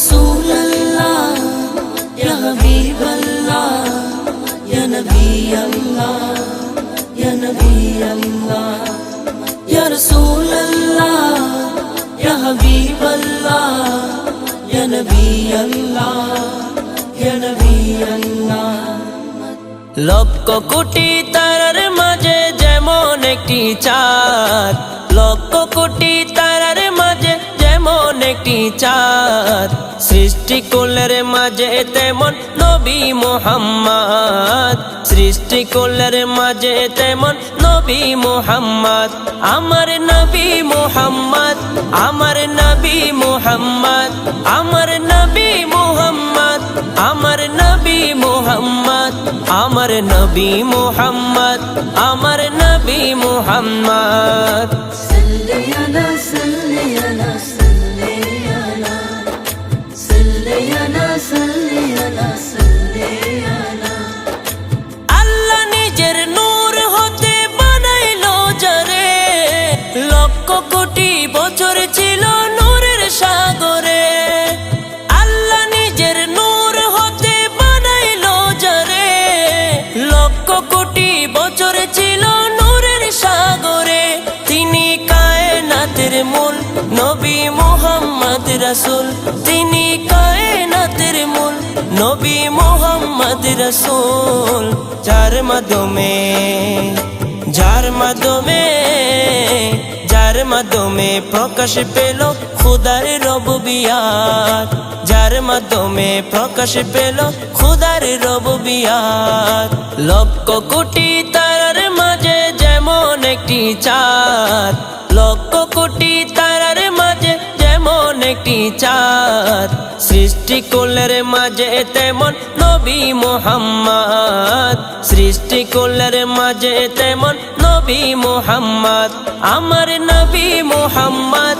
रसूल अल्लाह या हबीब अल्लाह या नबी अल्लाह या नबी अल्लाह या रसूल अल्लाह या हबीब अल्लाह या नबी अल्लाह या नबी अल्लाह লক্ষ কোটি তারার মাঝে যেমন একটি চাঁদ লক্ষ কোটি তারার মাঝে যেমন একটি চাঁদ সৃষ্টি কুলের মাঝে তেমন নবী মোহাম্মদ। সৃষ্টি কুলের মাঝে তেমন নবী মোহাম্মদ। আমার নবী মোহাম্মদ, আমার নবী মোহাম্মদ, আমার নবী মোহাম্মদ, আমার নবী মোহাম্মদ, আমার নবী মোহাম্মদ, আমার নবী মোহাম্মদ। রাসূল, তিনি কায়নাতের মূল নবী মোহাম্মদ রসুল। যার মাধ্যমে যার মাধ্যমে যার মাধ্যমে প্রকাশ পেল খুদার রববিয়াত যার মাধ্যমে প্রকাশ পেল খুদার রববিয়াত লক্ষ কোটি তারার মাঝে যেমন একটি চাঁদ, লক্ষ কোটি যেমন একটি চাঁদ সৃষ্টি কোলের মাঝে তেমন নবী মোহাম্মদ। সৃষ্টি কোলের মাঝে তেমন নবী মোহাম্মদ। আমার নবী মোহাম্মদ।